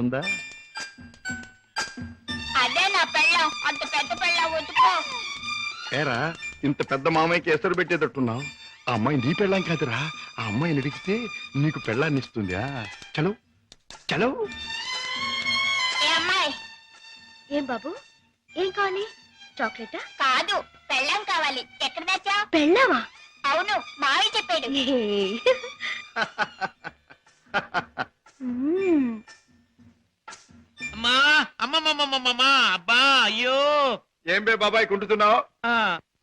ఉందా? అదే నా పెళ్ళం. అంత పెద్ద పెళ్ళం ఏరా ఇంత పెద్ద మామయ్యకి ఎసరు పెట్టేటట్టున్నావు? ఆ అమ్మాయి నీ పెళ్ళాం కాదురా. ఆ అమ్మాయిని అడిగితే నీకు పెళ్ళాన్ని ఇస్తుందా? చలో చలో. ఏ అమ్మాయి? ఏం బాబు? ఏం కావాలి? చాక్లెటా? కాదు పెళ్ళం కావాలి. ఎక్కడ పెళ్ళావా అవును మావి చెప్పాడు. మ్మ్. అమ్మా అమ్మమ్మమ్మమ్మమ్మా అబ్బా అయ్యో. ఏం బే బాబాయ్ కుంటున్నావు ఆ,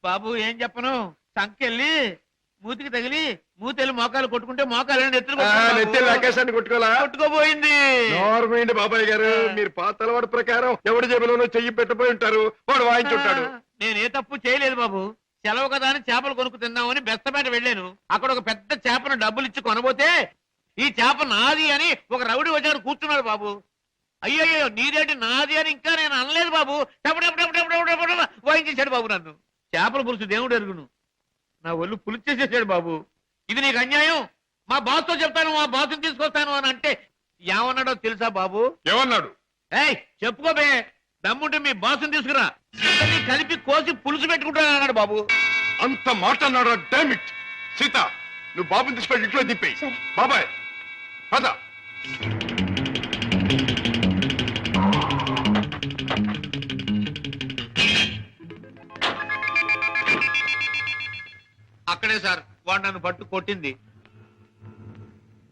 బాబు ఏం చెప్పను? సంకెళ్ళి మూతికి తగిలి మూతెళ్ళి మోకాలు కొట్టుకుంటే మోకాలు నెత్తులు నెత్తి లకేశాన్ని కొట్టుకోలా కొట్టుకోపోయింది నోర్మైంది బాబాయ్ గారు మీరు పాత అలవాటు ప్రకారం ఎవడి జేబులోనో చెయ్యి పెట్టబోయి ఉంటారు. వాడు వాయించుంటాడు. నేను ఏ తప్పు చేయలేదు బాబు. సెలవు కదా అని చేపలు కొనుక్కు తిందామని బెస్తపేట వెళ్ళాను. అక్కడ ఒక పెద్ద చేపను డబ్బులు ఇచ్చి కొనబోతే ఈ చేప నాది అని ఒక రౌడీ వచ్చాడు కూర్చున్నాడు బాబు. అయ్యయ్యో నీదేంటి నాది అని ఇంకా నేను అనలేదు బాబు. వాయించేశాడు బాబు నన్ను. చేపల పులుసు దేవుడు ఎరుగును. నా ఒళ్ళు పులుసు చేసేసాడు బాబు. ఇది నీకు అన్యాయం? మా బాస్తో చెప్తాను మా బాస్ని తీసుకొస్తాను అని అంటే ఏమన్నాడో తెలుసా బాబు? ఏమన్నాడు? ఏయ్ చెప్పుకోబే దమ్ముంటే మీ బాసుని తీసుకురా. ఇద్దరిని కలిపి కోసి పులుసు పెట్టుకుంటాను అన్నాడు బాబు. అంత మాట అన్నాడు డామిట్ సీత నువ్వు బాబుని తీసుకెళ్ళి ఇంట్లో దిప్పేయి సరే. బాబాయ్ పద. అక్కడే సార్ వాడు నన్ను పట్టు కొట్టింది.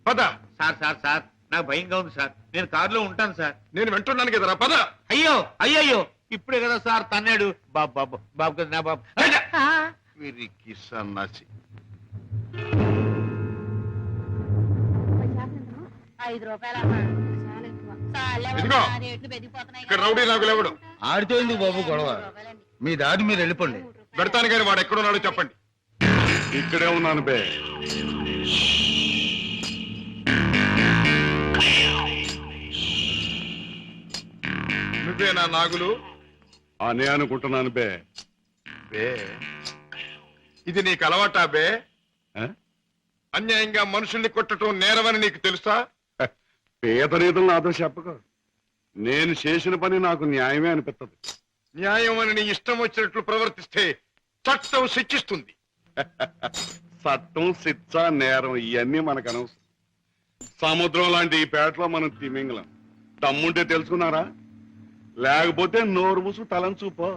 పద. సార్ సార్ సార్ నాకు భయంగా ఉంది సార్. నేను కారులో ఉంటాను సార్. నేను వింటున్నాను కదరా పద. అయ్యో అయ్యయ్యో ఇప్పుడే కదా సార్ తన్నాడు. బాబు బాబు బాబు కదా నా బాబు. అయ్యా! వీరికి సన్నాసి ఐదు రూపాయలమ్మా చాలా ఎక్కువ. చాలే ఇదిగో. వదినా, రేట్లు పెరిగిపోతున్నాయి ఇక్కడ కదా. రౌడీ నాకు లేవడు. ఆడితో ఎందుకు బాబు గొడవ. మీ దారి మీరు వెళ్ళిపోండి. పెడతాను కానీ వాడు ఎక్కడున్నాడో చెప్పండి. ఇక్కడే ఉన్నాను బే. నువ్వే నా నాగులు? అనే అనుకుంటున్నాను బే. బే? ఇది నీకు అలవాటా బే? అన్యాయంగా మనుషుల్ని కొట్టడం నేరమని నీకు తెలుసా? పేదరీతులు నాతో చెప్పక. నేను చేసిన పని నాకు న్యాయమే అనిపిస్తుంది న్యాయం అని నీ ఇష్టం వచ్చినట్లు ప్రవర్తిస్తే చట్టం శిక్షిస్తుంది. చట్టం శిక్ష నేరం ఇవన్నీ మనకు అనవసరం. సముద్రం లాంటి ఈ పేటలో మనం తిమింగలం. తమ్ముంటే తెలుసుకున్నారా? లేకపోతే నోరు ముసు తలంచూపో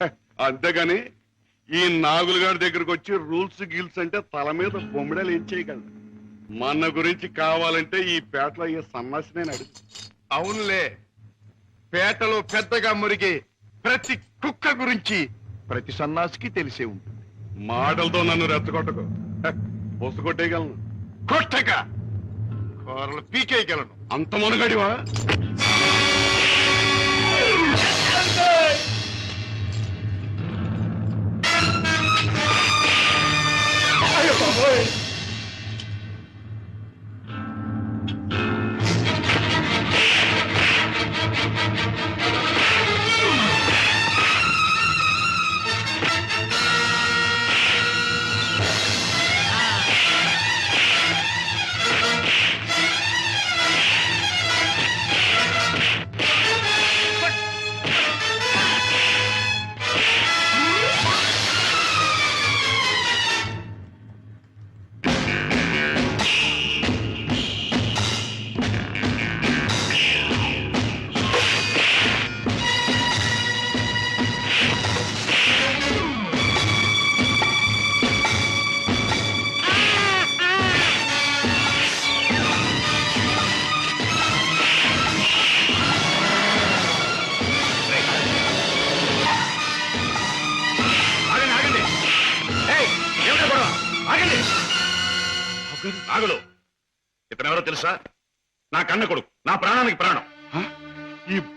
హ, అంతేగాని ఈ నాగులుగాడి దగ్గరకు వచ్చి రూల్స్ గిల్స్ అంటే తల మీద బొమ్మిడలు ఏం చేయగలరు మన గురించి కావాలంటే ఈ పేటలో అయ్యే సన్నాసి నేను అడుగు అవునులే. పేటలో పెద్దగా మురిగే ప్రతి కుక్క గురించి ప్రతి సన్నాసికి తెలిసే ఉంటుంది. మాటలతో నన్ను రెచ్చగొట్టకు. బొస్సు కొట్టేయగలను. కొట్టక! కూరలు పీకేయగలను. అంత మునగడివా? ఆగండి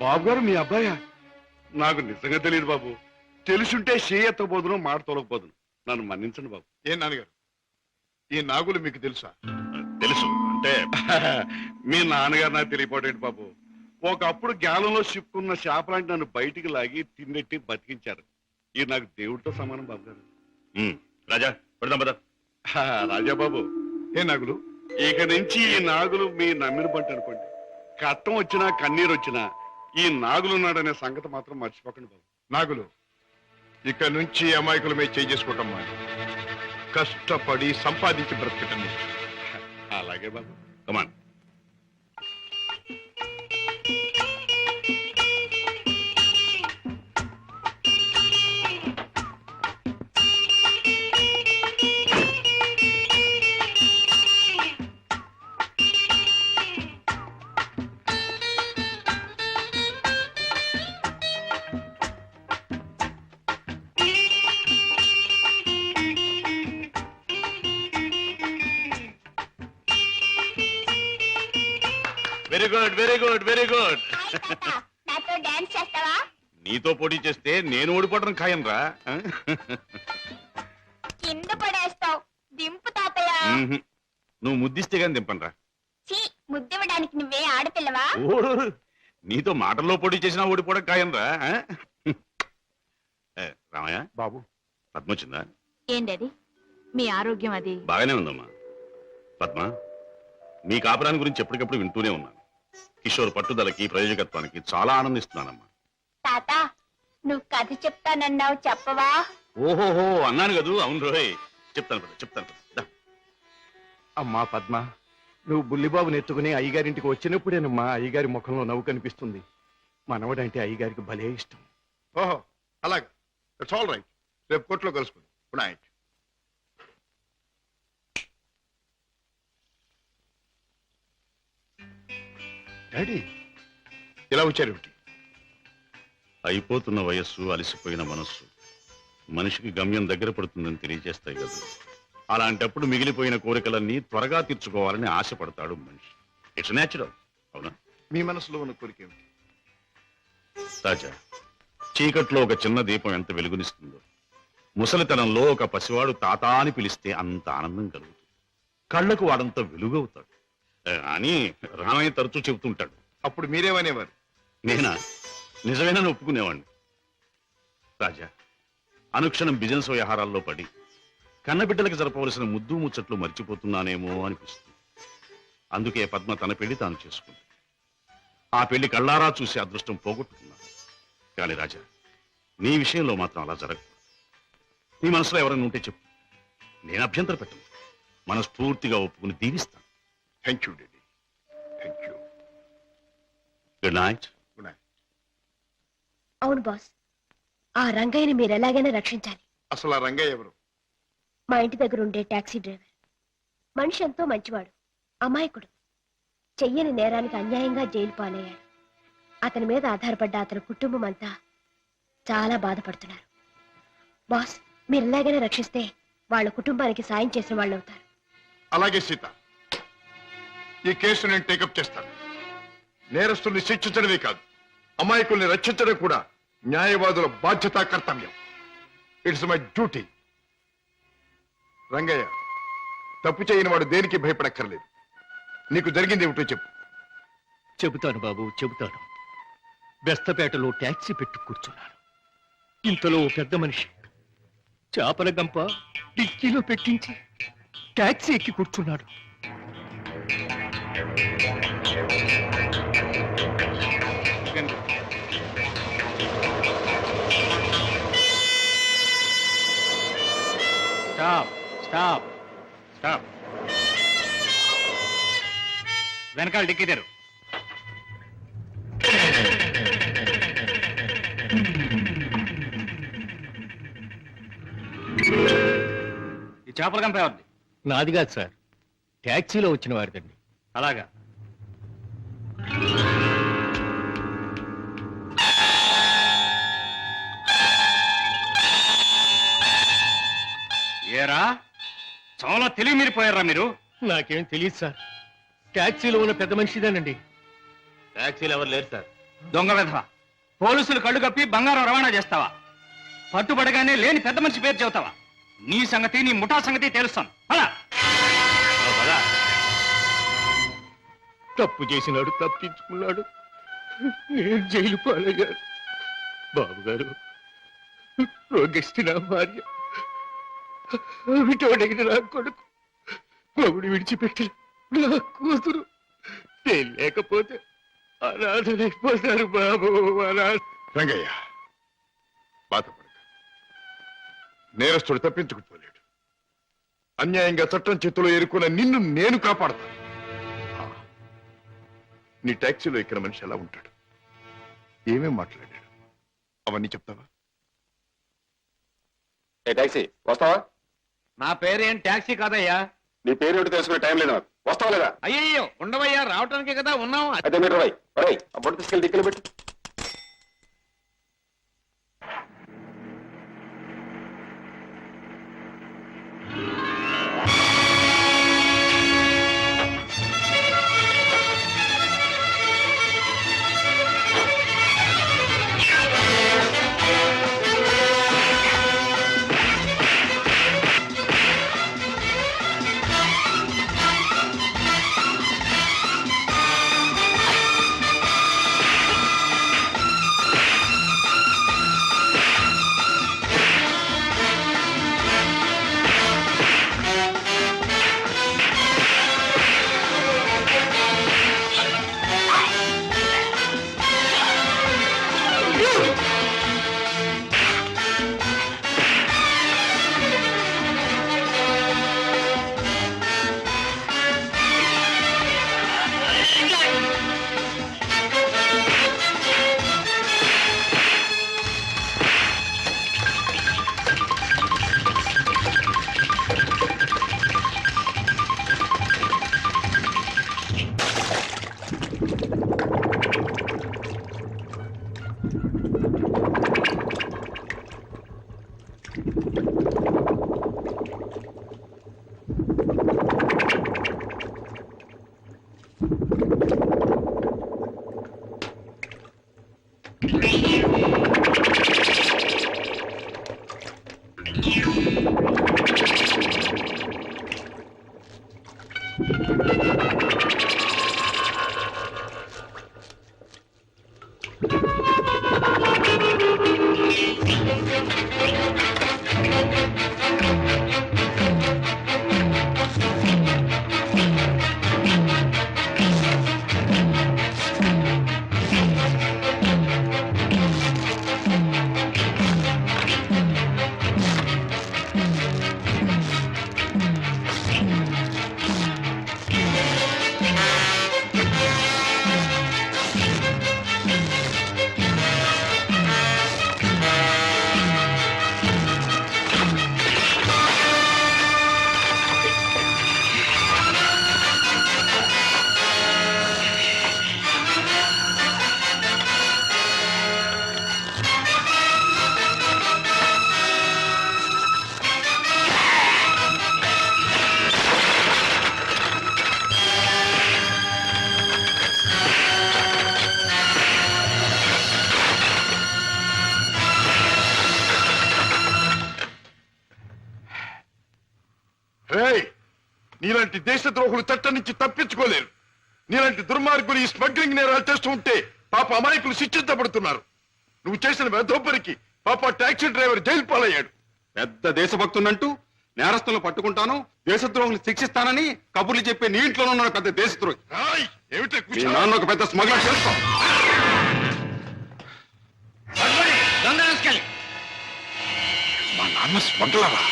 బాబు గారు మీ అబ్బాయా? నాకు నిజంగా తెలియదు బాబు. తెలుసుంటే చేయెత్తబోదును మాట తొలగపోదును నన్ను మన్నించండి బాబు. ఏ నాన్నగారు? ఈ నాగులు మీకు తెలుసా? తెలుసు. అంటే మీ నాన్నగారు నాకు తెలియపోటేంటి బాబు? ఒకప్పుడు జ్ఞానంలో చిక్కున్న చేపలాంటి నన్ను బయటికి లాగి తిన్నెట్టి బతికించారు. ఇది నాకు దేవుడితో సమానం బాబు గారు. రాజా పెడదాం పద. రాజా బాబు. ఏ నాగులు? ఇక నుంచి ఈ నాగులు మీ నమ్మిన పంట అనుకోండి. కట్టం వచ్చినా కన్నీరు వచ్చినా ఈ నాగులున్నాడనే సంగతి మాత్రం మర్చిపోకండి బాబు. నాగులు ఇక నుంచి అమాయకుల మీద చేసుకుంటాం కష్టపడి సంపాదించి బ్రతకటం అలాగే బాబు. Come on very good very good very good నాతో డాన్స్ చేస్తావా? నీతో పోటీ చేస్తే నేను ఓడిపోవడం ఖాయం రా కింద పడేస్తావు. దింపు తాతయ్య. నువ్వు ముద్దిస్తే కానీ దింపనరా చీ ముద్దివ్వడానికి నువ్వే ఆడపిల్లవా? నీతో మాటల్లో పోటీ చేసినా ఓడిపోవడం ఖాయం రా రామయ్య. బాబు. పద్మ వచ్చిందా? ఏంటది మీ ఆరోగ్యం అది. బాగానే ఉందమ్మా. పద్మ మీ కాపురాన్ని గురించి ఎప్పటికప్పుడు వింటూనే ఉన్నాను కిషోర్ పట్టుదలకి ప్రయోజకత్వానికి చాలా ఆనందిస్తున్నానమ్మా. తాత నువ్వు కథ చెప్తానన్నావు చెప్పవా? ఓహోహో అన్నాను కదూ. అవును రోయ్. చెప్తాను పద, చెప్తాను పద. దా. అమ్మా పద్మ నువ్వు బుల్లిబాబుని ఎత్తుకుని అయ్యగారింటికి వచ్చినప్పుడేనమ్మా అయ్యగారి ముఖంలో నవ్వు కనిపిస్తుంది. మనవడంటే అయ్యగారికి భలే ఇష్టం. ఓహో అలాగే. ఇట్స్ ఆల్ రైట్ రేపు కోర్టులో కలుసుకుందాం. Good night daddy. ఇలా వచ్చారు ఏమిటి? అయిపోతున్న వయస్సు అలసిపోయిన మనస్సు మనిషికి గమ్యం దగ్గర పడుతుందని తెలియజేస్తాయి కదా. అలాంటప్పుడు మిగిలిపోయిన కోరికలన్నీ త్వరగా తీర్చుకోవాలని ఆశపడతాడు మనిషి. ఇట్స్ నేచురల్ అవునా? మీ మనసులో ఉన్న కోరిక ఏమిటి? తాజా. చీకట్లో ఒక చిన్న దీపం ఎంత వెలుగునిస్తుందో. ముసలితనంలో ఒక పసివాడు తాత అని పిలిస్తే అంత ఆనందం కలుగుతుంది. కళ్ళకు వాడంత వెలుగవుతాడు. అని రామయ్య తరచూ చెబుతుంటాడు. అప్పుడు మీరేమనేవారు? నేనా? నిజమేనని ఒప్పుకునేవాడిని. రాజా అనుక్షణం బిజినెస్ వ్యవహారాల్లో పడి కన్నబిడ్డలకు జరపవలసిన ముద్దు ముచ్చట్లు మర్చిపోతున్నానేమో అనిపిస్తుంది. అందుకే పద్మ తన పెళ్ళి తాను చేసుకుంది. ఆ పెళ్ళి కళ్ళారా చూసి అదృష్టం పోగొట్టుకున్నాను కానీ రాజా నీ విషయంలో మాత్రం అలా జరగదు నీ మనసులో ఎవరైనా ఉంటే చెప్పు. నేను అభ్యంతర పెట్టను మనస్ఫూర్తిగా ఒప్పుకుని దీవిస్తాను. Thank you daddy thank you good night good night అవును బాస్. ఆ రంగయ్యని మీరు ఎలాగైనా రక్షించాలి. అసలు ఆ రంగయ్య ఎవరు? మా ఇంటి దగ్గర ఉండే టాక్సీ డ్రైవర్. మనిషి ఎంతో మంచివాడు అమాయకుడు. చెయ్యని నేరానికి అన్యాయంగా జైలు పాలయ్యాడు. అతని మీద ఆధారపడ్డ అతని కుటుంబం అంతా చాలా బాధపడుతున్నారు. బాస్ మీరు ఎలాగైనా రక్షిస్తే వాళ్ళ కుటుంబానికి సాయం చేసిన వాళ్ళు అవుతారు అలాగే సీత. ఈ కేసు నేను టేకప్ చేస్తాను. నేరస్తుల్ని శిక్షించడమే కాదు అమాయకుల్ని రక్షించడం కూడా న్యాయవాదుల బాధ్యత కర్తవ్యం ఇట్స్ మై డ్యూటీ రంగయ్య తప్పు చేయని వాడు దేనికి భయపడక్కర్లేదు. నీకు జరిగింది ఏమిటో చెప్పు. చెబుతాను బాబు చెబుతాను. బెస్తపేటలో ట్యాక్సీ పెట్టు కూర్చున్నాను ఇంతలో ఓ పెద్ద మనిషి చేపల గంప డిక్కీలో పెట్టించి ట్యాక్సీ ఎక్కి కూర్చున్నాడు. వెనకాల డిక్కీ తెరు ఈ చేపల కంప ఎవరిది? నాది కాదు సార్. ట్యాక్సీలో వచ్చిన వారిదండి. అలాగా. ఏరా? చాలా తెలివి మీరిపోయారా మీరు? నాకేం తెలియదు సార్. ట్యాక్సీలో ఉన్న పెద్ద మనిషిదేనండి. ట్యాక్సీలు ఎవరు లేరు సార్. దొంగ వెధవ. పోలీసులు కళ్ళు కప్పి బంగారం రవాణా చేస్తావా? పట్టుబడగానే లేని పెద్ద మనిషి పేరు చెబుతావా? నీ సంగతి నీ ముఠా సంగతి తెలుస్తాను అలా తప్పు చేసినాడు తప్పించుకున్నాడు. నేను జైలు పాలయ్యాను. బాబు గారు రోగిస్తే నా భార్య. విటోడైన నా కొడుకు. బాబుని విడిచిపెట్టి నా కూతురు. నేను లేకపోతే అనాథలైపోతారు బాబు అనాథ. రంగయ్య బాధపడక. నేరస్తుడు తప్పించుకుపోలేడు. అన్యాయంగా చట్టం చేతిలో ఎరుకున్న నిన్ను నేను కాపాడతాను. నీ టాక్సీలో ఇక్కడ మనిషి ఎలా ఉంటాడు? ఏమేం మాట్లాడాడు? అవన్నీ చెప్తావా? ఏ టాక్సీ వస్తావా? నా పేరేం టాక్సీ కాదయ్యా. నీ పేరు ఏమిటి తెలుసుకునే టైం లేదు నాకు. వస్తావా లేదా? అయ్యయ్యో ఉండవయ్యా రావటానికే కదా ఉన్నాం. అయితే మీరు రై రై ఆ బొట్టు తీసుకెళ్ళి దిక్కులు పెట్టు. నీలాంటి దేశద్రోహులు చట్టం నుంచి తప్పించుకోలేరు. నీలాంటి దుర్మార్గులు ఈ స్మగ్లింగ్ నేరాలు చేస్తూ ఉంటే పాప అమాయకులు శిక్షించబడుతున్నారు. నువ్వు చేసిన వెధోపరికి పాప టాక్సీ డ్రైవర్ జైలు పాలయ్యాడు. పెద్ద దేశభక్తునంటూ నేరస్తులను పట్టుకుంటాను దేశద్రోహులు శిక్షిస్తానని కబుర్లు చెప్పే నీ ఇంట్లోనే ఉన్నాడు పెద్ద దేశద్రోహి. ఏమిటే? నాన్న ఒక పెద్ద స్మగ్లర్ చేస్తాం. మా నాన్న స్మగ్లరా?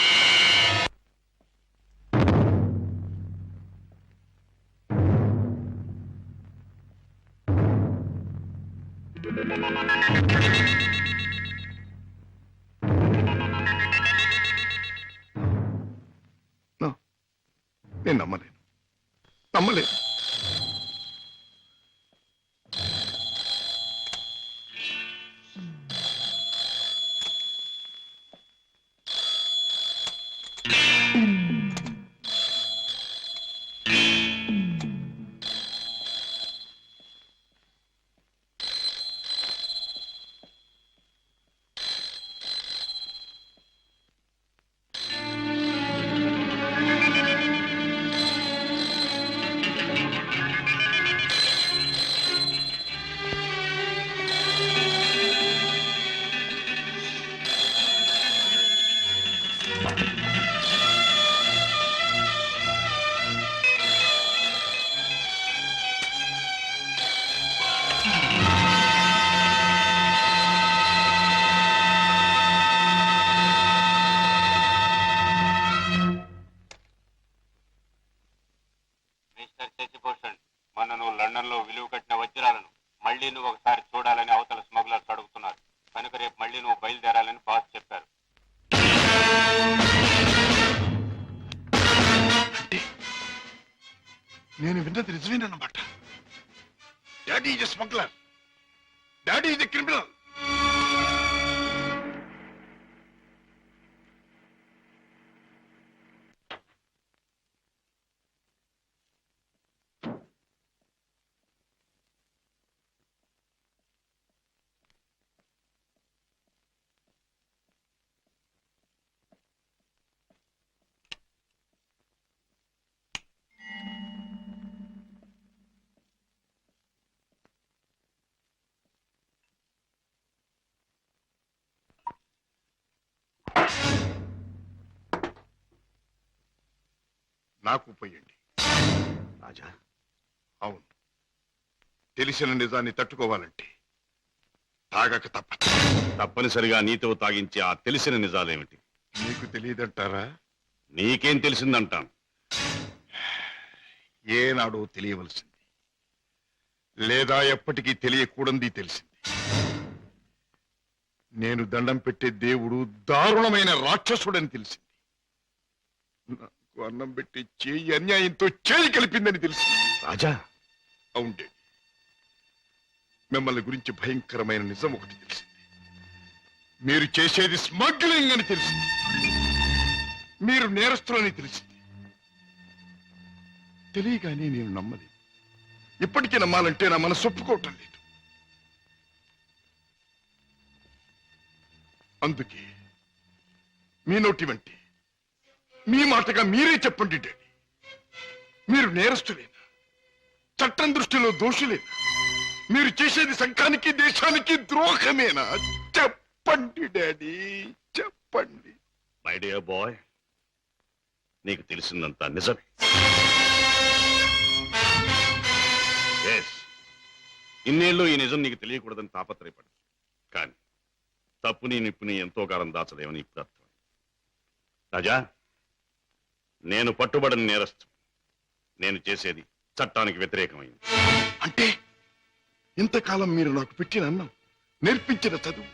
మళ్ళీ నువ్వు నాకు పోయండి. రాజా అవును. తెలిసిన నిజాన్ని తట్టుకోవాలంటే తాగక తప్పదు తప్పనిసరిగా నీతో తాగించే ఆ తెలిసిన నిజాలేమిటి? మీకు తెలియదంటారా? నీకేం తెలిసిందంటాను? ఏనాడో తెలియవలసింది. లేదా ఎప్పటికీ తెలియకూడంది తెలిసింది. నేను దండం పెట్టే దేవుడు దారుణమైన రాక్షసుడని తెలిసింది. నాకు అన్నం పెట్టి చేయి అన్యాయంతో చేయి కలిపిందని తెలిసింది రాజా. అవుండే మిమ్మల్ని గురించి భయంకరమైన నిజం ఒకటి తెలిసింది మీరు చేసేది స్మగ్లింగ్ అని తెలిసింది మీరు నేరస్తులని తెలిసింది తెలియగానే నేను నమ్మలేదు. ఇప్పటికీ నమ్మాలంటే నా మనసు ఒప్పుకోవటం లేదు. అందుకే మీ నోటి వంటి మీ మాటగా మీరే చెప్పండి డాడీ మీరు నేరస్తులేనా? చట్టం దృష్టిలో దోషులేనా? మీరు చేసేది సంఘానికి దేశానికి ద్రోహమేనా? చెప్పండి డాడీ చెప్పండి. మై డియర్ బాయ్ నీకు తెలిసిందంతా నిజమే. ఎస్ ఇన్నేళ్ళు ఈ నిజం నీకు తెలియకూడదని తాపత్రయపడు కానీ తప్పుని నిప్పుని ఎంతో కాలం దాచలేమని ఇప్పుడు అర్థం రాజా నేను పట్టుబడిన నేరస్తు నేను చేసేది చట్టానికి వ్యతిరేకమైంది. అంటే ఇంతకాలం మీరు నాకు పెట్టిన అన్నం నేర్పించిన చదువు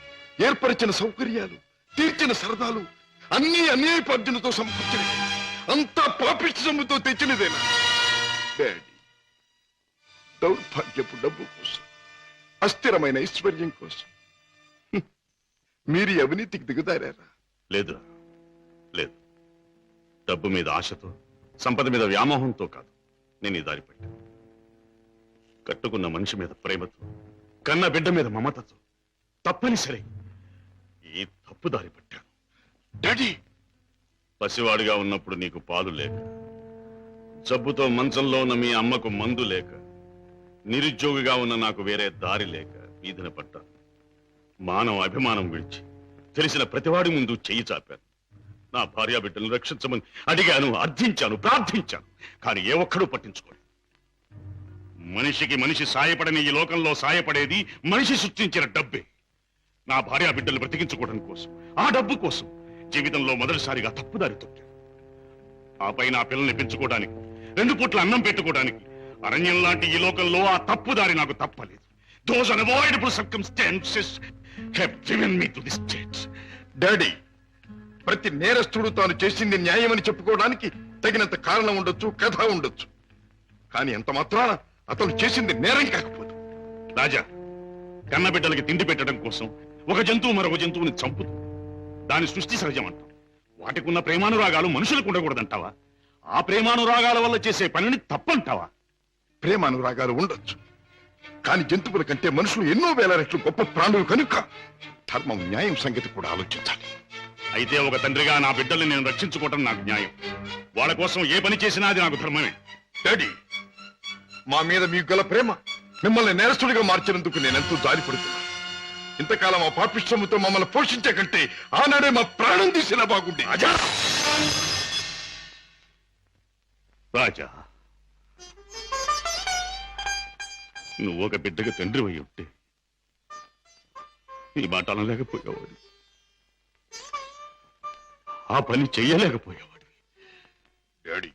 ఏర్పరిచిన సౌకర్యాలు తీర్చిన సరదాలు అన్ని అన్యాయపార్జనతో సమకూర్చినవి అంతా పాపిష్టి సొమ్ముతో తెచ్చినదేనా? డాడీ దౌర్భాగ్యపు డబ్బు కోసం అస్థిరమైన ఐశ్వర్యం కోసం. మీరు అవినీతికి దిగుదారారా లేదు లేదు. డబ్బు మీద ఆశతో సంపద మీద వ్యామోహంతో కాదు. నేను ఈ దారి పట్టాను. కట్టుకున్న మనిషి మీద ప్రేమతో కన్న బిడ్డ మీద మమతతో తప్పనిసరి ఈ తప్పు దారి పట్టాను. డాడీ! పసివాడిగా ఉన్నప్పుడు నీకు పాలు లేక జబ్బుతో మంచంలో ఉన్న మీ అమ్మకు మందు లేక నిరుద్యోగిగా ఉన్న నాకు వేరే దారి లేక వీధిన పట్టాను. మానవ అభిమానం విడిచి తెలిసిన ప్రతివాడి ముందు చెయ్యి చాపాను. నా భార్యా బిడ్డలను రక్షించమని అడిగాను అర్థించాను ప్రార్థించాను. కానీ ఏ ఒక్కడూ పట్టించుకోడు మనిషికి మనిషి సాయపడని ఈ లోకంలో సాయపడేది మనిషి సృష్టించిన డబ్బే. నా భార్యా బిడ్డలు బ్రతికించుకోవడం కోసం ఆ డబ్బు కోసం జీవితంలో మొదటిసారిగా తప్పుదారి తొక్కాను. ఆపై నా పిల్లల్ని పెంచుకోవడానికి రెండు పూట్ల అన్నం పెట్టుకోవడానికి అరణ్యం లాంటి ఈ లోకంలో ఆ తప్పుదారి నాకు తప్పలేదు. Those unavoidable circumstances have given me to this state daddy ప్రతి నేరస్తుడు తాను చేసింది న్యాయమని చెప్పుకోవడానికి తగినంత కారణం ఉండొచ్చు కథ ఉండొచ్చు. కానీ ఎంత మాత్రాన అతను చేసింది నేరం కాకపోదు. రాజా కన్నబిడ్డలకి తిండి పెట్టడం కోసం ఒక జంతువు మరొక జంతువుని చంపుతూ దాని సృష్టి సహజం అంటాం. వాటికి ఉన్న ప్రేమానురాగాలు మనుషులకు ఉండకూడదంటావా? ఆ ప్రేమానురాగాల వల్ల చేసే పనిని తప్పంటావా? ప్రేమానురాగాలు ఉండొచ్చు. కానీ జంతువుల కంటే మనుషులు ఎన్నో వేల రెట్లు గొప్ప ప్రాణులు కనుక ధర్మం న్యాయం సంగతి కూడా ఆలోచించాలి. అయితే ఒక తండ్రిగా నా బిడ్డల్ని నేను రక్షించుకోవటం నాకు న్యాయం. వాళ్ళ కోసం ఏ పని చేసినా అది నాకు ధర్మమే. డాడీ మా మీద మీకు గల ప్రేమ మిమ్మల్ని నేరస్తుడిగా మార్చినందుకు నేనెంతో జారిపడుతున్నా ఇంతకాలం ఆ పాపిష్టముతో మమ్మల్ని పోషించే కంటే ఆనాడే మా ప్రాణం తీసినా బాగుండే. రాజా! రాజా నువ్వు ఒక బిడ్డకు తండ్రి అయి ఉంటే ఈ మాట అనలేకపోయేవాడు ఆ పని చెయ్యలేకపోయేవాడు డాడీ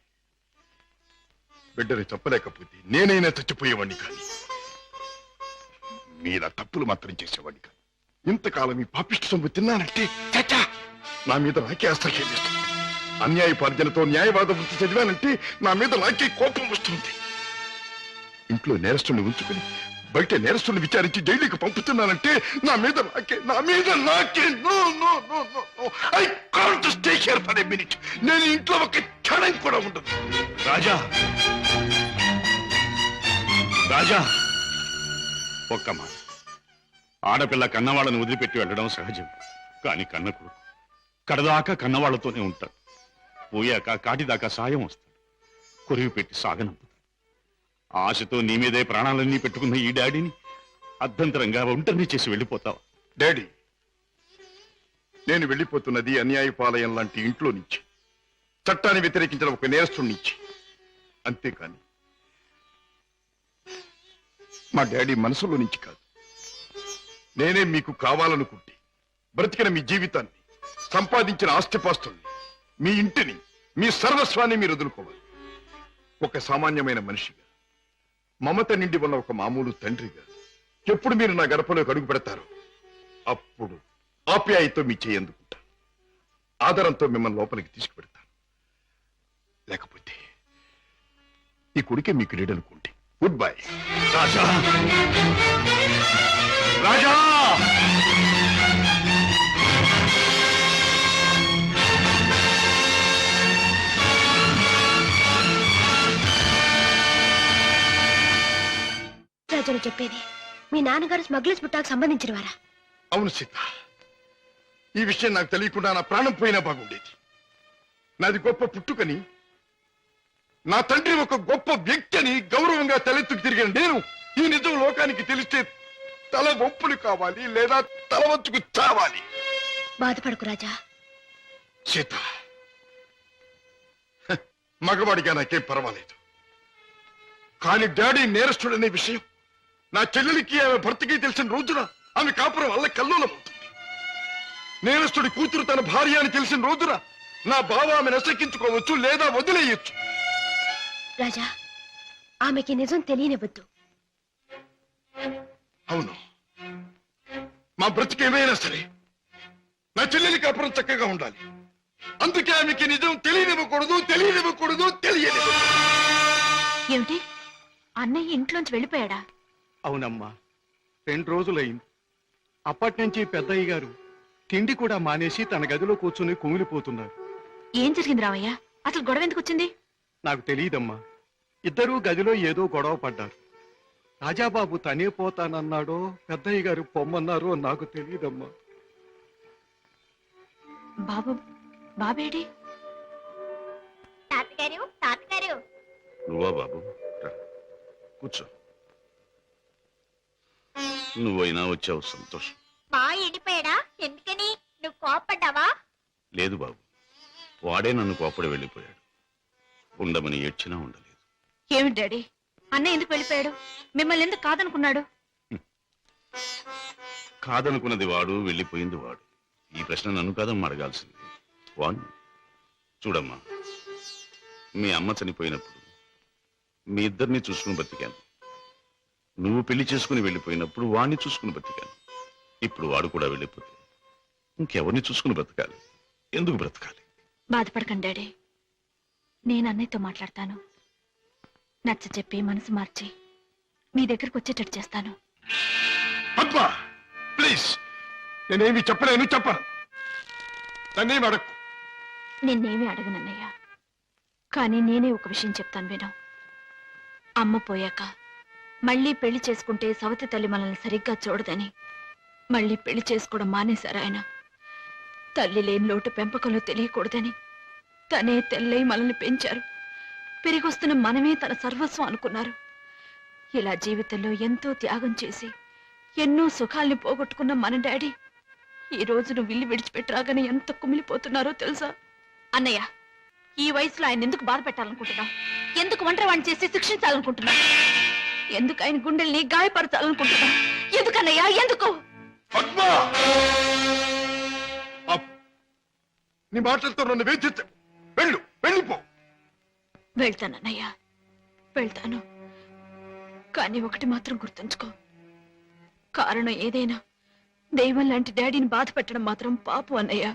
బిడ్డని చెప్పలేకపోతే నేనైనా చచ్చిపోయేవాడిని కానీ మీద తప్పులు మాత్రం చేసేవాడిని కాదు. ఇంతకాలం ఈ పాపిష్టి సొమ్ము తిన్నానంటే చచ్చా నా మీద నాకే అసహ్యం వేస్తుంది. అన్యాయ పార్జనతో న్యాయవాద వృత్తి చదివానంటే నా మీద నాకే కోపం వస్తుంది. ఇంట్లో నేరస్తుని ఉంచుకుని బయట నేరస్తుని విచారించి జైలుకి పంపుతున్నానంటే నా మీద నాకే నా మీద నాకే no no no no I can't stay here for a minute. నేను ఇంట్లో ఒక క్షణం కూడా ఉండదు. రాజా. రాజా. ఒక్క మాట. ఆడపిల్ల కన్నవాళ్ళని వదిలిపెట్టి వెళ్ళడం సహజం. కాని కన్నకుడు కడదాకా కన్నవాళ్ళతోనే ఉంటాడు. పోయాక కాటిదాకా సాయం వస్తాడు. కురివి పెట్టి సాగనంపుతాడు. ఆశతో నీ మీదే ప్రాణాలన్నీ పెట్టుకున్న ఈ డాడీని అర్ధంతరంగా ఒంటరిని చేసి వెళ్ళిపోతావు? డాడీ నేను వెళ్ళిపోతున్నది అన్యాయపాలయం లాంటి ఇంట్లో నుంచి. చట్టాన్ని వ్యతిరేకించిన ఒక నేరస్తుడి నుంచి. అంతేకాని మా డాడీ మనసులో నుంచి కాదు. నేనే మీకు కావాలనుకుంటే బ్రతికిన మీ జీవితాన్ని సంపాదించిన ఆస్తిపాస్తుల్ని మీ ఇంటిని మీ సర్వస్వాన్ని మీరు వదులుకోవాలి. ఒక సామాన్యమైన మనిషిగా. మమత నిండి ఉన్న ఒక మామూలు తండ్రిగా ఎప్పుడు మీరు నా గడపలోకి అడుగు పెడతారు అప్పుడు ఆప్యాయతో మీ చేయందుకుంటా ఆదరంతో మిమ్మల్ని లోపలికి తీసుకుపెడతాను లేకపోతే ఈ కొడుకే మీకు లేడనుకోండి. గుడ్ బై రాజా! రాజా! రాజును చెప్పేది. మీ నాన్నగారు స్మగ్లర్స్ బుట్టాకు సంబంధించిన వారా అవును సీత. ఈ విషయం నాకు తెలియకుండా నా ప్రాణం పోయినా బాగుండేది. నాది గొప్ప పుట్టుకని నా తండ్రి ఒక గొప్ప వ్యక్తి అని గౌరవంగా తలెత్తుకు తిరిగిన నేను ఈ నిజం లోకానికి తెలిస్తే తల ఒప్పులు కావాలి లేదా తల వంచుకు చావాలి. బాధపడకు రాజా. సీత. హ, మగవాడిగా నాకేం పర్వాలేదు. కానీ డాడీ నేరస్తుడనే విషయం. నా చెల్లెలికి ఆమె భర్తకి తెలిసిన రోజున ఆమె కాపురం వల్ల కల్లోలమవుతుంది నేరస్తుడి కూతురు తన భార్య అని తెలిసిన రోజున నా బావ ఆమె నసెక్కించుకోవచ్చు లేదా వదిలేయచ్చు. రాజా ఆమెకి నిజం తెలియనివ్వద్దు. అవును. మా బ్రతికేమైనా సరే నా చెల్లెలి కాపురం చక్కగా ఉండాలి. అందుకే ఆమెకి నిజం తెలియనివ్వకూడదు తెలియనివ్వకూడదు తెలియనివ్వకూడదు. ఏమిటి? అన్నయ్య ఇంట్లోంచి వెళ్ళిపోయాడా? అవునమ్మా. రెండు రోజులైంది. అప్పటి నుంచి పెద్దయ్య గారు తిండి కూడా మానేసి తన గదిలో కూర్చుని కుమిలిపోతున్నారు. ఏం జరిగింది రామయ్య? అసలు గొడవ ఎందుకు వచ్చింది? నాకు తెలియదమ్మా. ఇద్దరూ గదిలో ఏదో గొడవ పడ్డారు. రాజాబాబు తనే పోతానన్నాడో పెద్దయ్య గారు పొమ్మన్నారో నాకు తెలియదమ్మా. బాబు బాబేడి తాతగారు తాతగారు. నువ్వా బాబు. కూర్చో. నువ్వైనా వచ్చావు సంతోషం. మా ఎండిపోయాడా ఎందుకని? నువ్వు కోపడ్డావా లేదు బాబు. వాడే నన్ను కోపడి వెళ్ళిపోయాడు. ఉండమని ఏడ్చినా ఉండలేదు. ఏమిటి డాడీ? అన్నయ్య ఎందుకు వెళ్ళిపోయాడు? మిమ్మల్ని ఎందుకు కాదనుకున్నాడు? కాదనుకున్నది వాడు వెళ్ళిపోయింది వాడు. ఈ ప్రశ్న నన్ను కాదమ్మా అడగాల్సింది. వాణ్ణి. చూడమ్మా మీ అమ్మ చనిపోయినప్పుడు మీ ఇద్దరిని చూసుకుని బతికాను. నువ్వు పెళ్ళి చేసుకుని వెళ్ళిపోయినప్పుడు వాణ్ణి చూసుకుని బతికాను ఇప్పుడు వాడు కూడా వెళ్ళిపోతే ఇంకెవరిని చూసుకుని బ్రతకాలి? ఎందుకు బ్రతకాలి? బాధపడకండి డాడీ. నేను అన్నయ్యతో మాట్లాడతాను. నచ్చ చెప్పి మనసు మార్చి మీ దగ్గరకు వచ్చేటట్టు చేస్తాను. పద్మ ప్లీజ్. నేనేమి చెప్పలేను చెప్పను నన్నేమి అడక్కు. నిన్నేమీ అడగనన్నయ్య కానీ నేనే ఒక విషయం చెప్తాను విను. అమ్మ పోయాక మళ్ళీ పెళ్ళి చేసుకుంటే సవతి తల్లి మనల్ని సరిగ్గా చూడదని. మళ్ళీ పెళ్ళి చేసుకోవడం మానేశారు ఆయన. తల్లి లేని లోటు పెంపకంలో తెలియకూడదని. తనే తెల్లై మనల్ని పెంచారు. పెరిగొస్తున్న మనమే తన సర్వస్వం అనుకున్నారు. ఇలా జీవితంలో ఎంతో త్యాగం చేసి ఎన్నో సుఖాల్ని పోగొట్టుకున్న మన డాడీ. ఈ రోజు నువ్వు ఇల్లు విడిచిపెట్టరాగానే ఎంత కుమిలిపోతున్నారో తెలుసా? అన్నయ్య ఈ వయసులో ఆయన ఎందుకు బాధ పెట్టాలనుకుంటున్నావు? ఎందుకు ఒంటరివాణ్ణి చేసి శిక్షించాలనుకుంటున్నావు? ఎందుకు ఆయన గుండెల్ని గాయపరచాలనుకుంటున్నావు? ఎందుకన్నయ్యా? ఎందుకు? పద్మ. నీ మాటలతో నన్ను వేధించ వెళ్ళు వెళ్ళిపో. వెళ్తానన్నయ్య. వెళ్తాను. కానీ ఒకటి మాత్రం గుర్తుంచుకో. కారణం ఏదైనా దైవం లాంటి డాడీని బాధ పెట్టడం మాత్రం పాపం అన్నయ్య.